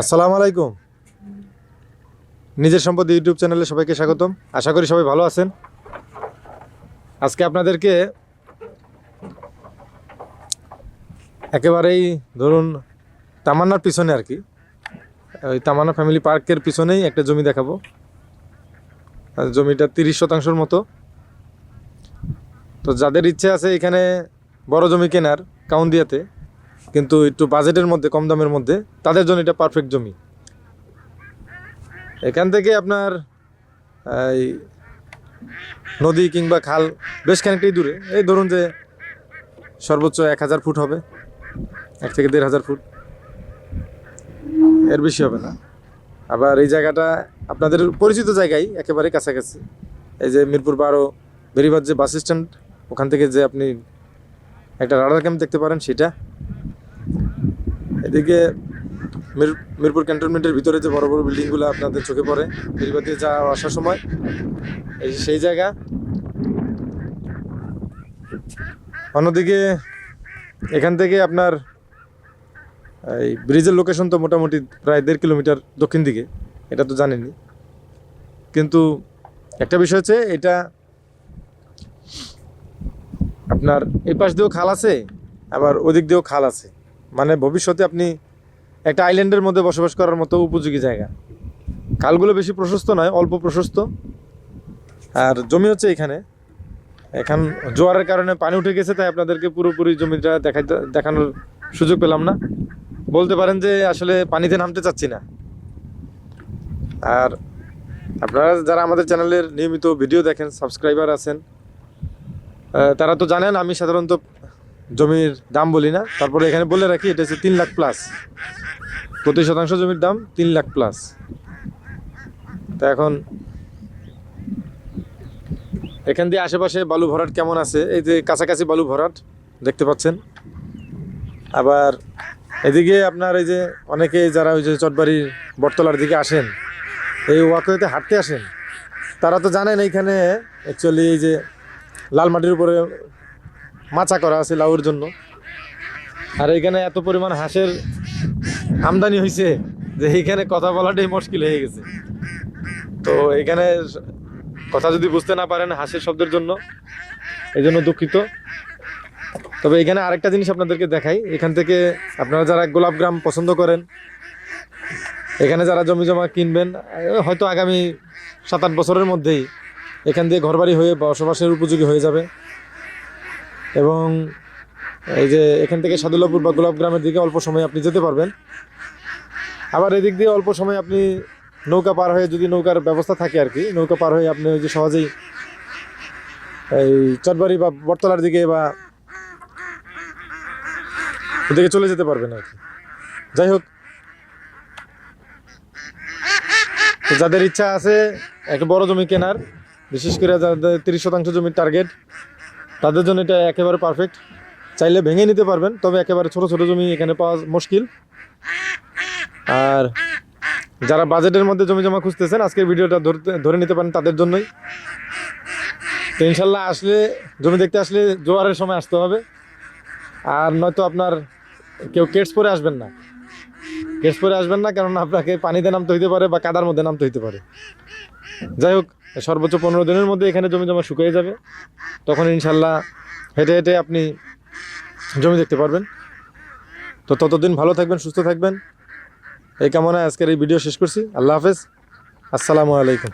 আসসালামু আলাইকুম। নিজের সম্পদ ইউটিউব চ্যানেলে সবাইকে স্বাগতম। আশা করি সবাই ভালো আছেন। আজকে আপনাদেরকে একেবারেই ধরুন তামান্নার পিছনে আর কি, ওই তামান্না ফ্যামিলি পার্কের পিছনেই একটা জমি দেখাবো। জমিটা তিরিশ শতাংশের মতো। তো যাদের ইচ্ছে আছে এখানে বড় জমি কেনার, কাউন্দিয়াতে। কিন্তু একটু বাজেটের মধ্যে, কম দামের মধ্যে, তাদের জন্য এটা পারফেক্ট জমি। এখান থেকে আপনার, এই নদী কিংবা খাল বেশ খানিকটাই দূরে। এই ধরুন যে সর্বোচ্চ এক হাজার ফুট হবে, এক থেকে দেড় হাজার ফুট। এর বেশি হবে না। আবার এই জায়গাটা আপনাদের পরিচিত জায়গায় একেবারে কাছাকাছি। এই যে মিরপুর বারো বেরিবাদ যে বাস স্ট্যান্ড, ওখান থেকে যে আপনি একটা রাডার ক্যাম্প দেখতে পারেন, সেটা এদিকে মির- মিরপুর ক্যান্টনমেন্টের ভিতরে যে বড় বড় বিল্ডিংগুলো আপনাদের চোখে পড়ে বেরিবাদ দিয়ে যাওয়া আসার সময়, এই সেই জায়গা। অন্যদিকে এখান থেকে আপনার, এই ব্রিজের লোকেশন তো মোটামুটি প্রায় দেড় কিলোমিটার দক্ষিণ দিকে, এটা তো জানেনই। কিন্তু একটা বিষয় হচ্ছে, এটা আপনার এই পাশ দিয়েও খাল আছে, আবার ওদিক দিয়েও খাল আছে। মানে ভবিষ্যতে আপনি একটা আইল্যান্ডের মধ্যে বসবাস করার মতো উপযোগী জায়গা। খালগুলো বেশি প্রশস্ত নয়, অল্প প্রশস্ত। আর জমি হচ্ছে এখানে। এখন জোয়ারের কারণে পানি উঠে গেছে, তাই আপনাদেরকে পুরোপুরি জমিটা দেখাই দেখানোর সুযোগ পেলাম না। বলতে পারেন যে আসলে পানিতে নামতে চাচ্ছি না। আর আপনারা যারা আমাদের চ্যানেলের নিয়মিত ভিডিও দেখেন, সাবস্ক্রাইবার আছেন তারা তো জানেন, আমি সাধারণত জমির দাম বলি না, তারপরে এখানে বলে রাখি, এটা হচ্ছে তিন লাখ প্লাস প্রতি শতাংশ জমির দাম তিন লাখ প্লাস তা এখন এখান দিয়ে আশেপাশে বালু ভরাট কেমন আছে? এই যে কাছাকাছি বালু ভরাট, দেখতে পাচ্ছেন। আবার এদিকে আপনার এই যে অনেকে যারা ওই যে চটবাড়ির বটতলার দিকে আসেন, এই ওয়াকওয়েতে হাঁটতে আসেন, তারা তো জানেন এইখানে অ্যাকচুয়ালি এই যে লাল মাটির উপরে মাচা করা আছে লাউর জন্য। আর এখানে এত পরিমাণ হাঁসের আমদানি হয়েছে যে এইখানে কথা বলাটাই মুশকিল হয়ে গেছে। তো এখানে কথা যদি বুঝতে না পারেন হাসির শব্দের জন্য এই জন্য দুঃখিত। তবে এখানে আরেকটা জিনিস আপনাদেরকে দেখাই। এখান থেকে আপনারা যারা গোলাপ গ্রাম পছন্দ করেন, এখানে যারা জমি জমা কিনবেন, হয়তো আগামী সাত আট বছরের মধ্যেই এখান দিয়ে ঘরবাড়ি হয়ে বসবাসের উপযোগী হয়ে যাবে। এবং এই যে এখান থেকে সাদুল্লাপুর বা গোলাপ গ্রামের দিকে অল্প সময় আপনি যেতে পারবেন। আবার এদিক দিয়ে অল্প সময় আপনি নৌকা পার হয়ে যদি নৌকার ব্যবস্থা থাকে আর কি, নৌকা পার হয়ে আপনি ওই যে সহজেই এই চটবাড়ি বা বটতলার দিকে বা ওদিকে চলে যেতে পারবেন আর কি। যাই হোক যাদের ইচ্ছা আছে একটা বড় জমি কেনার, বিশেষ করে যাদের তিরিশ শতাংশ জমির টার্গেট তাদের জন্য এটা একেবারে পারফেক্ট চাইলে ভেঙে নিতে পারবেন, তবে একেবারে ছোট ছোট জমি এখানে পাওয়া মুশকিল। আর যারা বাজেটের মধ্যে জমি জমা খুঁজতেছেন, আজকের ভিডিওটা ধরে নিতে পারেন তাদের জন্যই। তো ইনশাল্লাহ আসলে, জমি দেখতে আসলে জোয়ারের সময় আসতে হবে। আর নয়তো আপনার কেউ কেটস পরে আসবেন না। কেটস পরে আসবেন না কারণ আপনাকে পানিতে নামতে হইতে পারে বা কাদার মধ্যে নামতে হইতে পারে। যাই হোক, সর্বোচ্চ পনেরো দিনের মধ্যে এখানে জমি জমা শুকিয়ে যাবে। তখন ইনশাল্লাহ হেঁটে হেঁটে আপনি জমি দেখতে পারবেন। তো ততদিন ভালো থাকবেন, সুস্থ থাকবেন। এই কামনায় আজকের এই ভিডিও শেষ করছি। আল্লাহ হাফেজ। আসসালামু আলাইকুম।